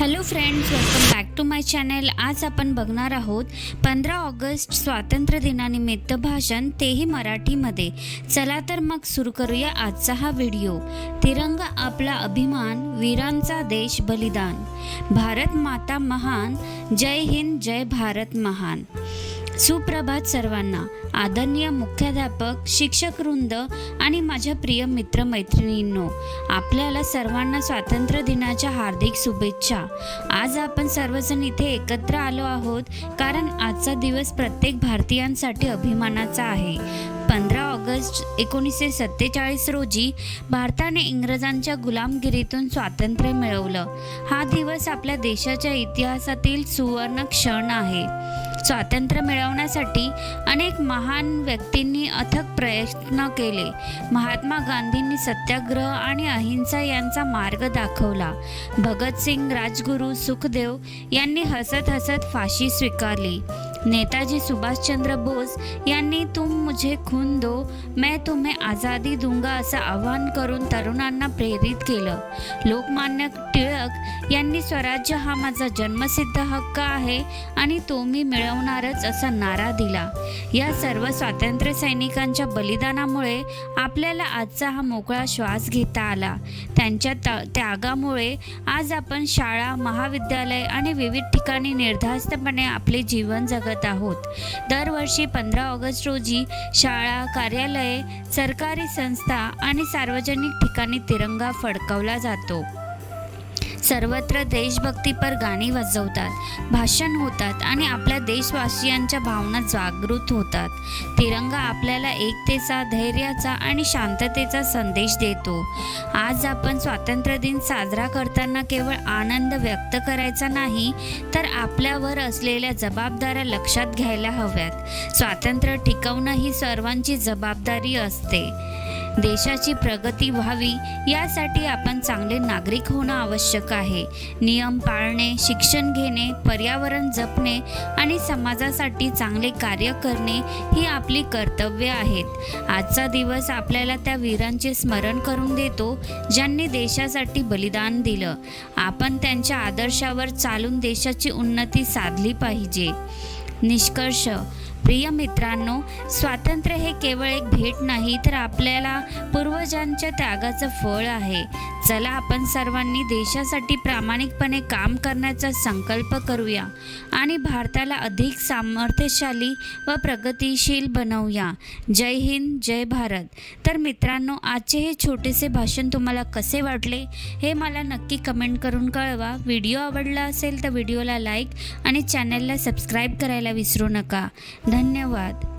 Hello friends welcome back to my channel आज आपण बघणार आहोत पंधरा ऑगस्ट स्वातंत्र्य दिनानिमित्त भाषण तेही मराठीमध्ये. चला तर मग सुरू करूया आजचा हा व्हिडिओ. तिरंगा आपला अभिमान वीरांचा देश बलिदान. भारत माता महान जय हिंद जय भारत महान. सुप्रभात सर्वांना. आदरणीय मुख्याध्यापक शिक्षक वृंद आणि माझ्या प्रिय मित्र मैत्रिणींनो आपल्याला सर्वांना स्वातंत्र्य दिनाच्या हार्दिक शुभेच्छा. आज आपण सर्वजण इथे एकत्र आलो आहोत कारण आजचा दिवस प्रत्येक भारतीयांसाठी अभिमानाचा आहे. पंधरा ऑगस्ट एकोणीसशे सत्तेचाळीस रोजी भारताने इंग्रजांच्या गुलामगिरीतून स्वातंत्र्य मिळवलं. हा दिवस आपल्या देशाच्या इतिहासातील सुवर्ण क्षण आहे. स्वातंत्र्य मिळवण्यासाठी अनेक महान व्यक्तींनी अथक प्रयत्न केले. महात्मा गांधींनी सत्याग्रह आणि अहिंसा यांचा मार्ग दाखवला. भगतसिंग राजगुरू सुखदेव यांनी हसत हसत फाशी स्वीकारली. नेताजी सुभाषचंद्र बोस यांनी तुम मुझे खून दो मैं तुम्हें आझादी दूंगा असं आवाहन करून तरुणांना प्रेरित केलं. लोकमान्य टिळक यांनी स्वराज्य हा माझा जन्मसिद्ध हक्क आहे आणि तो मी मिळवणारच असा नारा दिला. या सर्व स्वातंत्र्य सैनिकांच्या बलिदानामुळे आपल्याला आजचा हा मोकळा श्वास घेता आला. त्यांच्या त्यागामुळे आज आपण शाळा महाविद्यालय आणि विविध ठिकाणी निर्धास्तपणे आपले जीवन जगत आहोत. दरवर्षी पंधरा ऑगस्ट रोजी शाळा कार्यालये सरकारी संस्था आणि सार्वजनिक ठिकाणी तिरंगा फडकवला जातो. सर्वत्र देशभक्तीपर गाणी वाजवतात भाषण होतात आणि आपल्या देशवासियांच्या भावना जागृत होतात. तिरंगा आपल्याला एकतेचा धैर्याचा आणि शांततेचा संदेश देतो. आज आपण स्वातंत्र्य दिन साजरा करताना केवळ आनंद व्यक्त करायचा नाही तर आपल्यावर असलेल्या जबाबदाऱ्या लक्षात घ्यायला हव्यात. स्वातंत्र्य टिकवणं ही सर्वांची जबाबदारी असते. देशाची प्रगती व्हावी यासाठी आपण चांगले नागरिक होणं आवश्यक आहे. नियम पाळणे शिक्षण घेणे पर्यावरण जपणे आणि समाजासाठी चांगले कार्य करणे ही आपली कर्तव्य आहेत. आजचा दिवस आपल्याला त्या वीरांचे स्मरण करून देतो ज्यांनी देशासाठी बलिदान दिलं. आपण त्यांच्या आदर्शावर चालून देशाची उन्नती साधली पाहिजे. निष्कर्ष प्रिय मित्रांनो स्वातंत्र्य हे केवळ एक भेट नाही तर आपल्याला पूर्वजांच्या त्यागाचं फळ आहे. चला आपण सर्वांनी देशासाठी प्रामाणिकपणे काम करण्याचा संकल्प करूया आणि भारताला अधिक सामर्थ्यशाली व प्रगतिशील बनवूया. जय हिंद जय भारत. तर मित्रांनो आजचे हे छोटेसे भाषण तुम्हाला कसे वाटले हे मला नक्की कमेंट करून कळवा. व्हिडिओ आवडला असेल तर व्हिडिओला लाईक आणि चॅनलला सबस्क्राईब करायला विसरू नका. धन्यवाद.